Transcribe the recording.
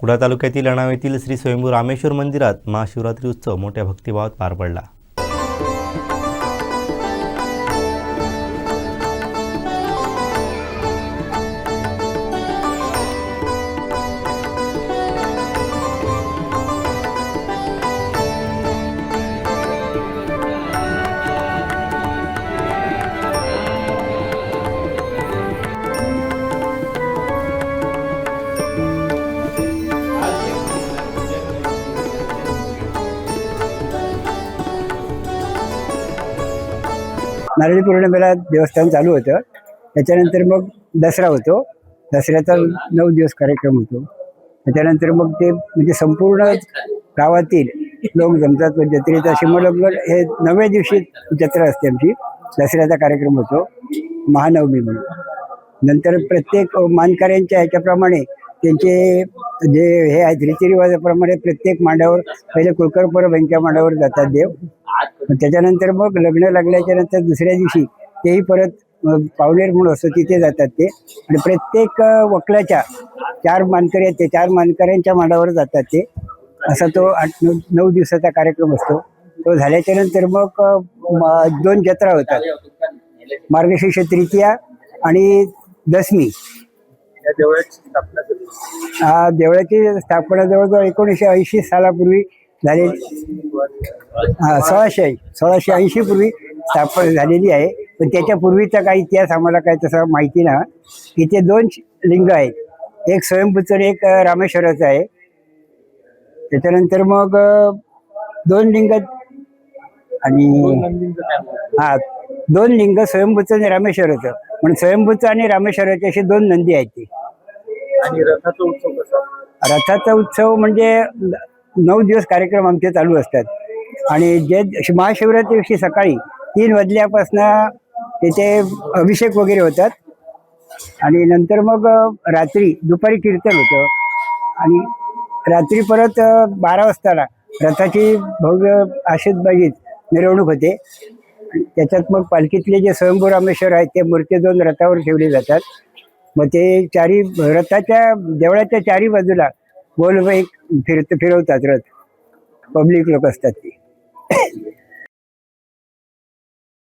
कुडा तालुक्यातील लणाव येथील श्री स्वयंभू रामेश्वर मंदिरात महाशिवरात्री उत्सव मोठ्या भक्तिभावात पार पडला. नारळी पौर्णिमेला देवस्थान चालू होतं. त्याच्यानंतर मग दसरा होतो. दसऱ्याचा नऊ दिवस कार्यक्रम होतो. त्याच्यानंतर मग ते म्हणजे संपूर्ण गावातील लोक जमतात. जत्रेचा शिमलग्न हे नवव्या दिवशी जत्रा असते आमची. दसऱ्याचा कार्यक्रम होतो. महानवमी म्हणून. नंतर प्रत्येक मानकऱ्यांच्या ह्याच्याप्रमाणे त्यांचे जे हे आहेत रीतिरिवाजाप्रमाणे प्रत्येक मांडावर पहिले कुलकर परब यांच्या मांडावर जातात देव. त्याच्यानंतर मग लग्न लागल्याच्या नंतर दुसऱ्या दिवशी तेही परत पावलेर म्हणून असतं तिथे जातात ते. आणि प्रत्येक वकलाच्या चार मानकरी आहेत ते चार मानकऱ्यांच्या मांडावर जातात ते. असा तो आठ नऊ नऊ दिवसाचा कार्यक्रम असतो. तो झाल्याच्यानंतर मग दोन जत्रा होतात. मार्गशीर्ष तृतीया आणि दसमी. देवळाची स्थापना जवळजवळ एकोणीसशे ऐंशी सालापूर्वी झाली. हा सोळाशे सोळाशे ऐंशी पूर्वी स्थापना झालेली आहे. पण त्याच्या पूर्वीचा काही इतिहास आम्हाला काही तसा माहिती ना इथे दोन लिंग आहेत. एक स्वयंभूचं आणि एक रामेश्वराचं आहे. त्याच्यानंतर मग दोन लिंग आणि हा दोन लिंग स्वयंभूचं आणि रामेश्वराचं. म्हणून स्वयंभूचं आणि रामेश्वराचे असे दोन नंदी आहेत ते. आणि रथाचा उत्सव कसा? रथाचा उत्सव म्हणजे नऊ दिवस कार्यक्रम आमचे चालू असतात. आणि जे महाशिवरात्री दिवशी सकाळी तीन वाजल्यापासनं तिथे अभिषेक वगैरे होतात. आणि नंतर मग रात्री दुपारी कीर्तन होतं. आणि रात्री परत बारा वाजताला रथाची भव्य आशिषबाजीत मिरवणूक होते. आणि त्याच्यात मग पालखीतले जे स्वयंभू रामेश्वर आहेत ते मूर्ती दोन रथावर ठेवले जातात. मग ते चारी रथाच्या देवळाच्या चारी बाजूला गोल फिरत फिरवतात रथ. पब्लिक लोक असतात ते.